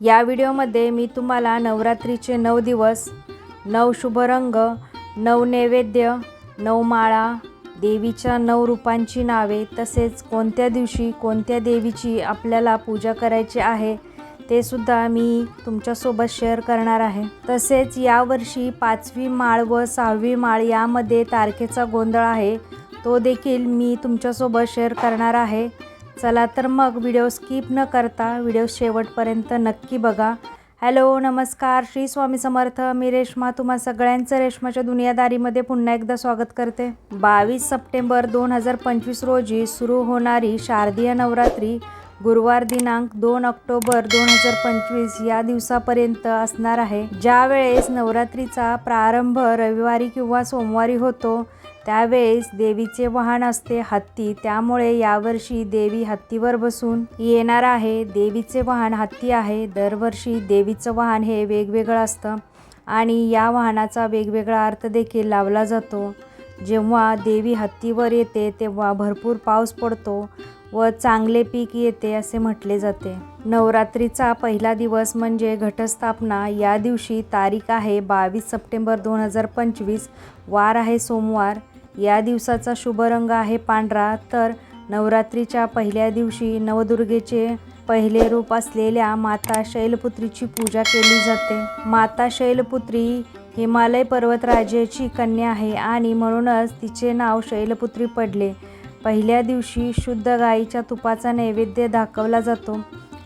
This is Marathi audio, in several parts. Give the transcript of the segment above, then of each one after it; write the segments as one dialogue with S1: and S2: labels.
S1: या व्हिडिओमध्ये मी तुम्हाला नवरात्रीचे नऊ दिवस नऊ शुभ रंग नऊ नैवेद्य नऊ माळा देवीच्या नऊ रूपांची नावे तसेच कोणत्या दिवशी कोणत्या देवीची आपल्याला पूजा करायची आहे ते सुद्धा मी तुमच्यासोबत शेअर करणार आहे. तसेच यावर्षी पाचवी माळ व सहावी माळ यामध्ये तारखेचा गोंधळ आहे तो देखील मी तुमच्यासोबत शेअर करणार आहे. चला तर मग व्हिडिओ स्किप न करता व्हिडिओ शेवटपर्यंत नक्की बघा. हॅलो नमस्कार. श्री स्वामी समर्थ. मी रेश्मा. तुम्हा सगळ्यांचं रेश्माच्या दुनियादारीमध्ये पुन्हा एकदा स्वागत करते. बावीस सप्टेंबर दोन हजार पंचवीस रोजी सुरू होणारी शारदीय नवरात्री गुरुवार दिनांक दोन ऑक्टोबर दोन हजार पंचवीस या दिवसापर्यंत असणार आहे. ज्या वेळेस नवरात्रीचा प्रारंभ रविवारी किंवा सोमवारी होतो त्यावेळेस देवीचे वाहन असते हत्ती. त्यामुळे यावर्षी देवी हत्तीवर बसून येणार आहे. देवीचे वाहन हत्ती आहे. दरवर्षी देवीचं वाहन हे वेगवेगळं असतं आणि या वाहनाचा वेगवेगळा अर्थ देखील लावला जातो. जेव्हा देवी हत्तीवर येते तेव्हा भरपूर पाऊस पडतो व चांगले पीक येते असे म्हटले जाते. नवरात्रीचा पहिला दिवस म्हणजे घटस्थापना. या दिवशी तारीख आहे बावीस सप्टेंबर दोन हजार पंचवीस. वार आहे सोमवार. या दिवसाचा शुभ रंग आहे पांढरा. तर नवरात्रीच्या पहिल्या दिवशी नवदुर्गेचे पहिले रूप असलेल्या माता शैलपुत्रीची पूजा केली जाते. माता शैलपुत्री हिमालय पर्वतराजेची कन्या आहे आणि म्हणूनच तिचे नाव शैलपुत्री पडले. पहिल्या दिवशी शुद्ध गाईच्या तुपाचा नैवेद्य दाखवला जातो.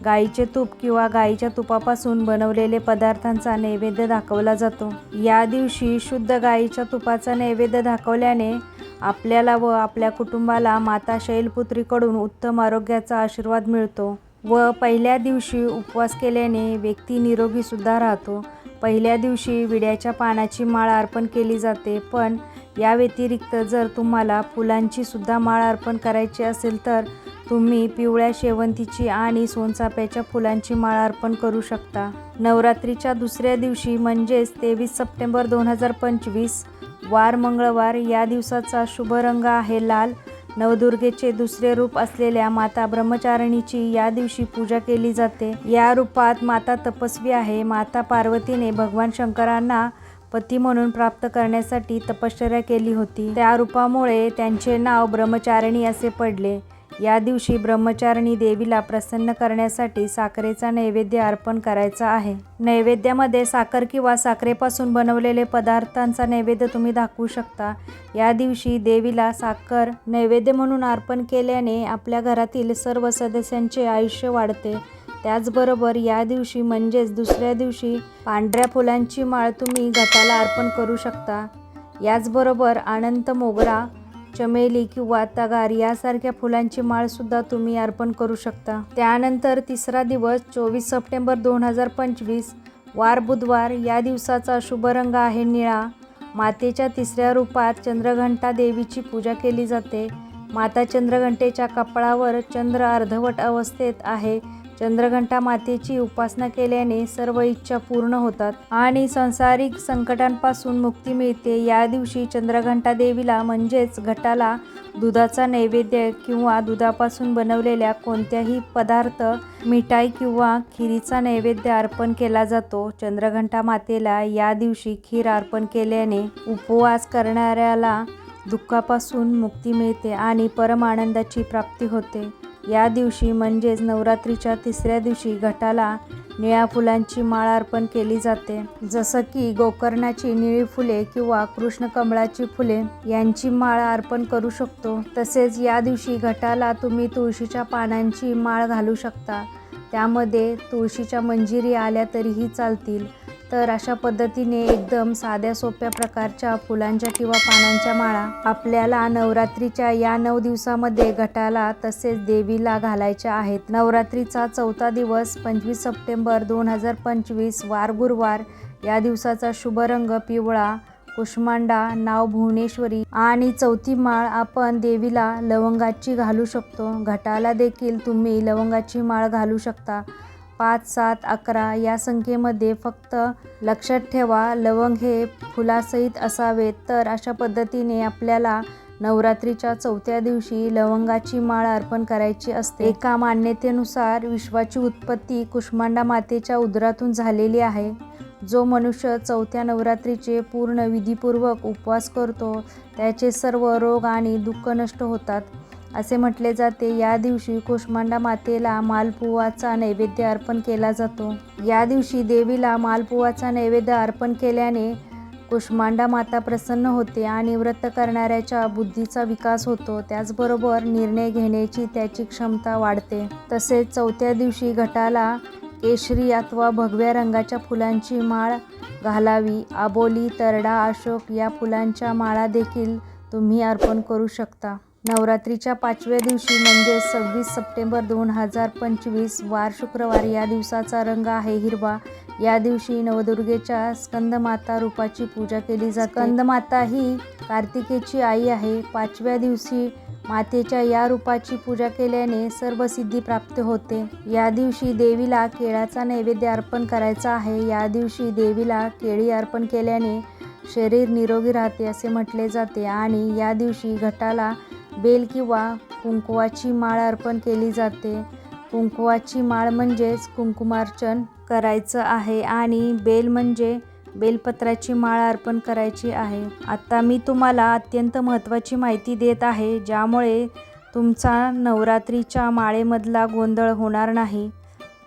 S1: गाईचे तूप किंवा गाईच्या तुपापासून बनवलेले पदार्थांचा नैवेद्य दाखवला जातो. या दिवशी शुद्ध गाईच्या तुपाचा नैवेद्य दाखवल्याने आपल्याला व आपल्या कुटुंबाला माता शैलपुत्रीकडून उत्तम आरोग्याचा आशीर्वाद मिळतो व पहिल्या दिवशी उपवास केल्याने व्यक्ती निरोगीसुद्धा राहतो. पहिल्या दिवशी विड्याच्या पानाची माळ अर्पण केली जाते पण या व्यतिरिक्त जर तुम्हाला फुलांची सुद्धा माळ अर्पण करायची असेल तर तुम्ही पिवळ्या शेवंतीची आणि सोनचाफ्याच्या फुलांची माळ अर्पण करू शकता. नवरात्रीच्या दुसऱ्या दिवशी म्हणजेच तेवीस सप्टेंबर दोन हजार पंचवीस वार मंगळवार या दिवसाचा शुभ रंग आहे लाल. नवदुर्गेचे दुसरे रूप असलेल्या माता ब्रह्मचारिणीची या दिवशी पूजा केली जाते. या रूपात माता तपस्वी आहे. माता पार्वतीने भगवान शंकरांना पती म्हणून प्राप्त करण्यासाठी तपश्चर्या केली होती. त्या रूपामुळे त्यांचे नाव ब्रह्मचारिणी असे पडले. या दिवशी ब्रह्मचारिणी देवीला प्रसन्न करण्यासाठी साखरेचा नैवेद्य अर्पण करायचा आहे. नैवेद्यामध्ये साखर किंवा साखरेपासून बनवलेले पदार्थांचा नैवेद्य तुम्ही दाखवू शकता. या दिवशी देवीला साखर नैवेद्य म्हणून अर्पण केल्याने आपल्या घरातील सर्व सदस्यांचे आयुष्य वाढते. त्याचबरोबर या दिवशी म्हणजेच दुसऱ्या दिवशी पांढऱ्या फुलांची माळ तुम्ही घटाला अर्पण करू शकता. याचबरोबर अनंत मोगरा चमेली किंवा तगार यासारख्या फुलांची माळसुद्धा तुम्ही अर्पण करू शकता. त्यानंतर तिसरा दिवस चोवीस सप्टेंबर दोन हजार पंचवीस वार बुधवार या दिवसाचा शुभ रंग आहे निळा. मातेच्या तिसऱ्या रूपात चंद्रघंटा देवीची पूजा केली जाते. माता चंद्रघंटेच्या कपाळावर चंद्र अर्धवट अवस्थेत आहे. चंद्रघंटा मातेची उपासना केल्याने सर्व इच्छा पूर्ण होतात आणि संसारिक संकटांपासून मुक्ती मिळते. या दिवशी चंद्रघंटा देवीला म्हणजेच घटाला दुधाचा नैवेद्य किंवा दुधापासून बनवलेल्या कोणत्याही पदार्थ मिठाई किंवा खिरीचा नैवेद्य अर्पण केला जातो. चंद्रघंटा मातेला या दिवशी खीर अर्पण केल्याने उपवास करणाऱ्याला दुःखापासून मुक्ती मिळते आणि परमानंदाची प्राप्ती होते. या दिवशी म्हणजेच नवरात्रीच्या तिसऱ्या दिवशी घटाला निळ्या फुलांची माळ अर्पण केली जाते. जसं की गोकर्णाची निळी फुले किंवा कृष्णकमळाची फुले यांची माळ अर्पण करू शकतो. तसेच या दिवशी घटाला तुम्ही तुळशीच्या पानांची माळ घालू शकता. त्यामध्ये तुळशीच्या मंजिरी आल्या तरीही चालतील. तर अशा पद्धतीने एकदम साध्या सोप्या प्रकारच्या फुलांच्या किंवा पानांच्या माळा आपल्याला नवरात्रीच्या या नऊ दिवसामध्ये गटाला तसेच देवीला घालायच्या आहेत. नवरात्रीचा चौथा दिवस पंचवीस सप्टेंबर दोन हजार पंचवीस वार गुरुवार. या दिवसाचा शुभ रंग पिवळा कुष्मांडा नाव भुवनेश्वरी आणि चौथी माळ आपण देवीला लवंगाची घालू शकतो. घटाला देखील तुम्ही लवंगाची माळ घालू शकता. पाच सात अकरा या संख्येमध्ये फक्त लक्षात ठेवा लवंग हे फुलासहित असावेत. तर अशा पद्धतीने आपल्याला नवरात्रीच्या चौथ्या दिवशी लवंगाची माळ अर्पण करायची असते. एका मान्यतेनुसार विश्वाची उत्पत्ती कुष्मांडा मातेच्या उदरातून झालेली आहे. जो मनुष्य चौथ्या नवरात्रीचे पूर्ण विधीपूर्वक उपवास करतो त्याचे सर्व रोग आणि दुःख नष्ट होतात. असे म्हटले जाते. या दिवशी कुष्मांडा मातेला मालपुवाचा नैवेद्य अर्पण केला जातो. या दिवशी देवीला मालपुवाचा नैवेद्य अर्पण केल्याने कुष्मांडा माता प्रसन्न होते आणि व्रत करणाऱ्याच्या बुद्धीचा विकास होतो. त्याचबरोबर निर्णय घेण्याची त्याची क्षमता वाढते. तसेच चौथ्या दिवशी घटाला केशरी अथवा भगव्या रंगाच्या फुलांची माळ घालावी. आबोली तरडा अशोक या फुलांच्या माळा देखील तुम्ही अर्पण करू शकता. नवरात्रीच्या पाचव्या दिवशी म्हणजे सव्वीस सप्टेंबर दोन हजार पंचवीस वार शुक्रवार या दिवसाचा रंग आहे हिरवा. या दिवशी नवदुर्गेच्या स्कंदमाता रूपाची पूजा केली जाते. स्कंदमाता ही कार्तिकेची आई आहे. पाचव्या दिवशी मातेच्या या रूपाची पूजा केल्याने सर्व सिद्धी प्राप्त होते. या दिवशी देवीला केळाचा नैवेद्य अर्पण करायचा आहे. या दिवशी देवीला केळी अर्पण केल्याने शरीर निरोगी राहते असे म्हटले जाते आणि या दिवशी घटाला बेल किंवा कुंकवाची माळ अर्पण केली जाते. कुंकवाची माळ म्हणजेच कुंकुमार्चन करायचं आहे आणि बेल म्हणजे बेलपत्राची माळ अर्पण करायची आहे. आत्ता मी तुम्हाला अत्यंत महत्त्वाची माहिती देत आहे ज्यामुळे तुमचा नवरात्रीच्या माळेमधला गोंधळ होणार नाही.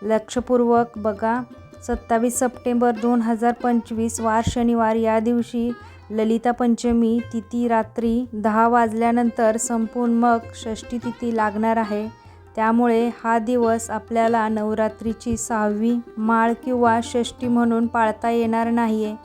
S1: लक्षपूर्वक बघा सत्तावीस सप्टेंबर दोन हजार पंचवीस वार शनिवार या दिवशी ललिता पंचमी तिथी रात्री दहा वाजल्यानंतर संपून मग षष्ठी तिथी लागणार आहे. त्यामुळे हा दिवस आपल्याला नवरात्रीची सहावी माळ किंवा षष्ठी म्हणून पाळता येणार नाही आहे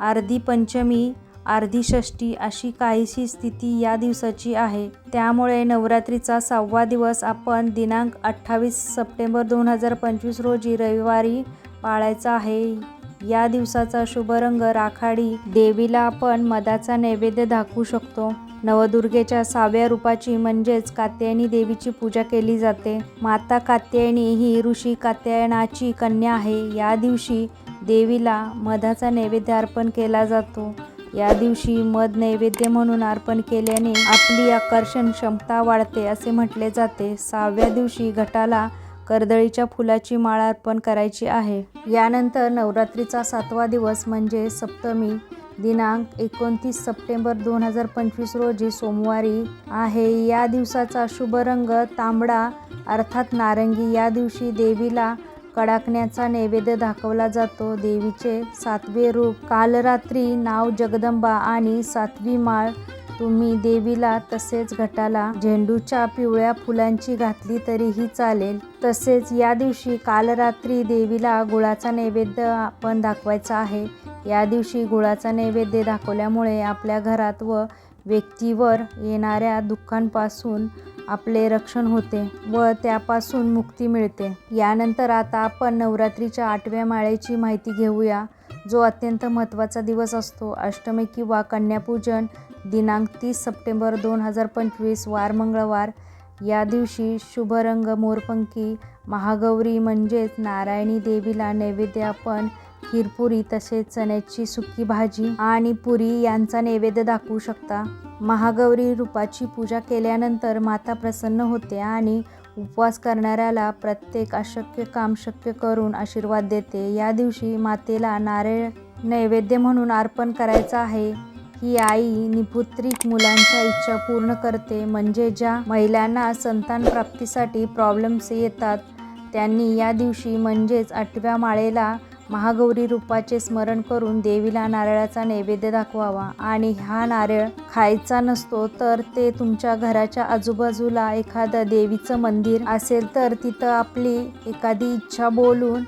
S1: अर्धी पंचमी अर्धी षष्ठी अशी काहीशी स्थिती या दिवसाची आहे. त्यामुळे नवरात्रीचा सहावा दिवस आपण दिनांक अठ्ठावीस सप्टेंबर दोन हजार पंचवीस रोजी रविवारी पाळायचा आहे. या दिवसाचा शुभ रंग राखाडी. देवीला आपण मधाचा नैवेद्य दाखवू शकतो. नवदुर्गेच्या सहाव्या रूपाची म्हणजेच कात्यायनी देवीची पूजा केली जाते. माता कात्यायनी ही ऋषी कात्यायनाची कन्या आहे. या दिवशी देवीला मधाचा नैवेद्य अर्पण केला जातो. या दिवशी मध नैवेद्य म्हणून अर्पण केल्याने आपली आकर्षण क्षमता वाढते असे म्हटले जाते. सहाव्या दिवशी घटाला कर्दळीच्या फुलाची माळ अर्पण करायची आहे. यानंतर नवरात्रीचा सातवा दिवस म्हणजे सप्तमी. दिनांक एकोणतीस सप्टेंबर दोन हजार पंचवीस रोजी सोमवारी आहे. या दिवसाचा शुभ रंग तांबडा अर्थात नारंगी. या दिवशी देवीला कडाकण्याचा नैवेद्य दाखवला जातो. देवीचे सातवे रूप कालरात्री नाव जगदंबा आणि सातवी माळ तुम्ही देवीला तसेच घटाला झेंडूच्या पिवळ्या फुलांची घातली तरीही चालेल. तसेच या दिवशी काल रात्री देवीला गुळाचा नैवेद्य आपण दाखवायचा आहे. या दिवशी गुळाचा नैवेद्य दाखवल्यामुळे आपल्या घरात व व्यक्तीवर येणाऱ्या दुःखांपासून आपले रक्षण होते व त्यापासून मुक्ती मिळते. यानंतर आता आपण नवरात्रीच्या आठव्या माळेची माहिती घेऊया. जो अत्यंत महत्त्वाचा दिवस असतो. अष्टमी किंवा कन्यापूजन दिनांक तीस सप्टेंबर दोन हजार पंचवीस वार मंगळवार. या दिवशी शुभ रंग मोरपंखी महागौरी म्हणजेच नारायणी देवीला नैवेद्य आपण खीरपुरी तसेच चण्याची सुकी भाजी आणि पुरी यांचा नैवेद्य दाखवू शकता. महागौरी रूपाची पूजा केल्यानंतर माता प्रसन्न होते आणि उपवास करणाऱ्याला प्रत्येक अशक्य काम शक्य करून आशीर्वाद देते. या दिवशी मातेला नारळ नैवेद्य म्हणून अर्पण करायचा आहे. ही आई निपुत्रिक मुलांच्या इच्छा पूर्ण करते. म्हणजे ज्या महिलांना संतान प्राप्तीसाठी प्रॉब्लेम्स येतात त्यांनी या दिवशी म्हणजेच आठव्या माळेला महागौरी रूपाचे स्मरण करून देवीला नारळाचा नैवेद्य दाखवावा. आणि हा नारळ खायचा नसतो तर ते तुमच्या घराच्या आजूबाजूला एखादं देवीचं मंदिर असेल तर तिथं आपली एखादी इच्छा बोलून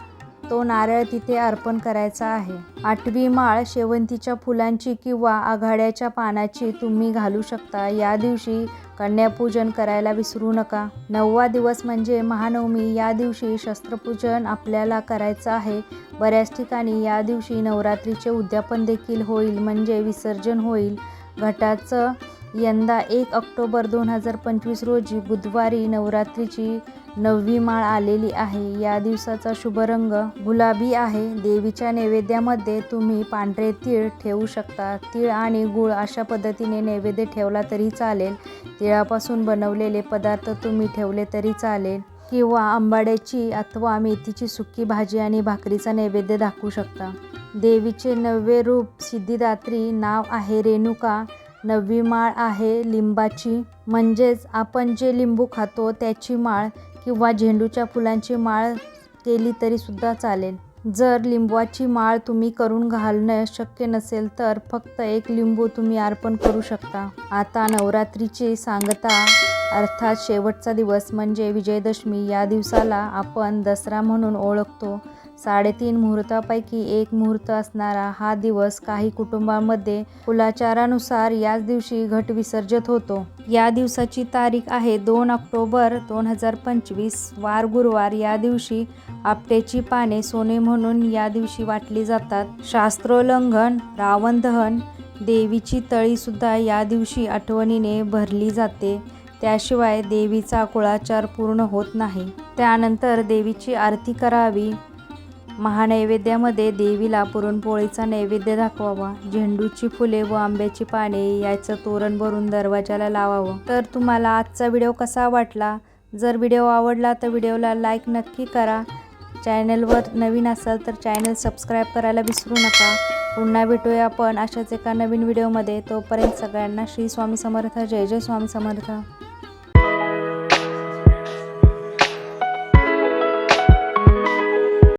S1: तो नारळ तिथे अर्पण करायचा आहे. आठवी माळ शेवंतीच्या फुलांची किंवा आघाड्याच्या पानाची तुम्ही घालू शकता. या दिवशी कन्यापूजन करायला विसरू नका. नववा दिवस म्हणजे महानवमी. या दिवशी शस्त्रपूजन आपल्याला करायचं आहे. बऱ्याच ठिकाणी या दिवशी नवरात्रीचे उद्यापन देखील होईल म्हणजे विसर्जन होईल. घटाचं यंदा एक ऑक्टोबर दोन हजार पंचवीस रोजी बुधवारी नवरात्रीची नववी माळ आलेली आहे. या दिवसाचा शुभ रंग गुलाबी आहे. देवीच्या नैवेद्यामध्ये तुम्ही पांढरे तीळ ठेवू शकता. तीळ आणि गुळ अशा पद्धतीने नैवेद्य ठेवला तरी चालेल. तिळापासून बनवलेले पदार्थ तुम्ही ठेवले तरी चालेल. किंवा आंबाड्याची अथवा मेथीची सुकी भाजी आणि भाकरीचा नैवेद्य दाखवू शकता. देवीचे नववे रूप सिद्धिदात्री नाव आहे रेणुका. नववी माळ आहे लिंबाची. म्हणजेच आपण जे लिंबू खातो त्याची माळ किंवा झेंडूच्या फुलांची माळ केली तरीसुद्धा चालेल. जर लिंबाची माळ तुम्ही करून घालणं शक्य नसेल तर फक्त एक लिंबू तुम्ही अर्पण करू शकता. आता नवरात्रीची सांगता अर्थात शेवटचा दिवस म्हणजे विजयदशमी या दिवसाला आपण दसरा म्हणून ओळखतो. साडेतीन मुहूर्तापैकी एक मुहूर्त असणारा हा दिवस काही कुटुंबांमध्ये कुलाचारानुसार याच दिवशी घट विसर्जित होतो. या दिवसाची तारीख आहे दोन ऑक्टोबर दोन हजार पंचवीस. वार गुरुवार या दिवशी आपटेची पाने सोने म्हणून या दिवशी वाटली जातात. शास्त्रोल्लंघन रावण दहन देवीची तळीसुद्धा या दिवशी आठवणीने भरली जाते. त्याशिवाय देवीचा कुळाचार पूर्ण होत नाही. त्यानंतर देवीची आरती करावी. महानैवेद्यामध्ये देवीला पुरणपोळीचा नैवेद्य दाखवावा. झेंडूची फुले व आंब्याची पाने याचं तोरण भरून दरवाजाला लावावं. तर तुम्हाला आजचा व्हिडिओ कसा वाटला? जर व्हिडिओ आवडला तर व्हिडिओला लाईक नक्की करा. चॅनलवर नवीन असाल तर चॅनल सबस्क्राईब करायला विसरू नका. पुन्हा भेटूया आपण अशाच एका नवीन व्हिडिओमध्ये. तोपर्यंत सगळ्यांना श्री स्वामी समर्थ. जय जय स्वामी समर्थ.